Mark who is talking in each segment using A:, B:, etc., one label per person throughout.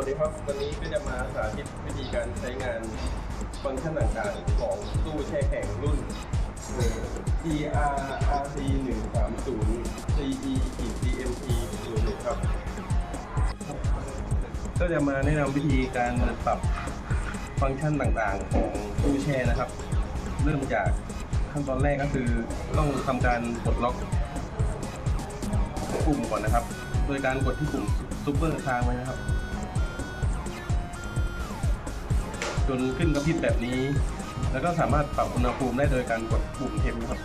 A: วัสดีครับ วันนี้ก็จะมาสาธิตวิธีการใช้งานฟังก์ชันต่างๆ ของตู้แช่แข็งรุ่น DRRC 1 3 0 CE DMT 01ครับ ก็จะมาแนะนำวิธีการปรับฟังก์ชันต่างๆ ของตู้แช่นะครับ เริ่มจากขั้นตอนแรกก็คือต้องทำการปลดล็อกปุ่มก่อนนะครับ โดยการกดที่ปุ่มซุปเปอร์ค้างไว้นะครับ จนขึ้นกระพริบแบบนี้ แล้วก็สามารถปรับอุณหภูมิได้โดยการกดปุ่มเทมครับ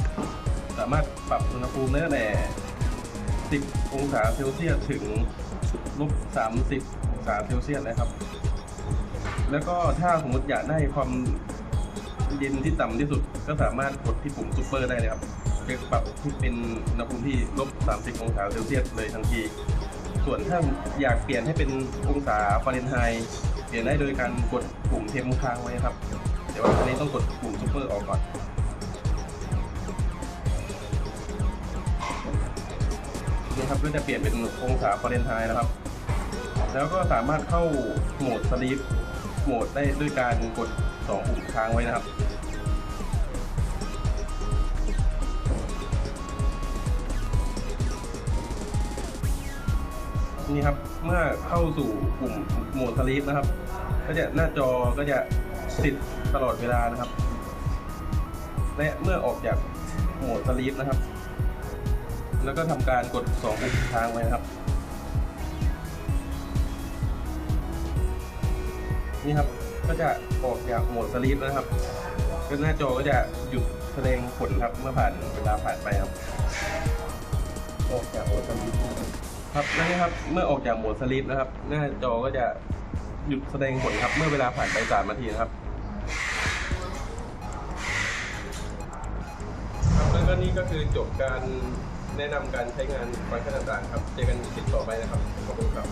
A: สามารถปรับอุณหภูมิได้ตั้งแต่ 10 องศาเซลเซียสถึงลบ 30 องศาเซลเซียสนะครับ แล้วก็ถ้าสมมติอยากได้ความเย็นที่ต่ำที่สุดก็สามารถกดที่ปุ่มซูเปอร์ได้เลยครับจะปรับที่เป็นอุณหภูมิที่ลบ 30 องศาเซลเซียสเลยทันที ส่วนถ้าอยากเปลี่ยนให้เป็นองศาฟาเรนไฮต์ ลี่ยนได้โดยการกดปุ่มเทมค้างไว้ครับ แต่วอันนี้ต้องกดปุ่มซูเปอร์ออกก่อนนี่ครับก็จะเปลี่ยนเป็นองศาฟาเรนไฮน์นะครับ แล้วก็สามารถเข้าโหมดสลีปโหมดได้ด้วยการกด2ปุ่มค้างไว้นะครับ นี่ครับ เมื่อเข้าสู่ปุ่มโหมดสลีปนะครับ ก็จะหน้าจอก็จะติดตลอดเวลานะครับ และเมื่อออกจากโหมดสลีปนะครับ แล้วก็ทำการกด2ปุ่มค้างไว้นะครับนี่ครับ ก็จะออกจากโหมดสลีปนะครับก็หน้าจอก็จะหยุดแสดงผลครับเมื่อผ่านเวลาผ่านไปครับออกจากโหมดสลีป ครับนั่นนะครับเมื่อออกจากโหมดสลีปนะครับ หน้าจอก็จะหยุดแสดงผลครับ เมื่อเวลาผ่านไป3นาทีนะครับครับแล้วก็นี่ก็คือจบการแนะนำการใช้งานฟังก์ชันต่างๆครับ เจอกันคลิปต่อไปนะครับ ขอบคุณครับ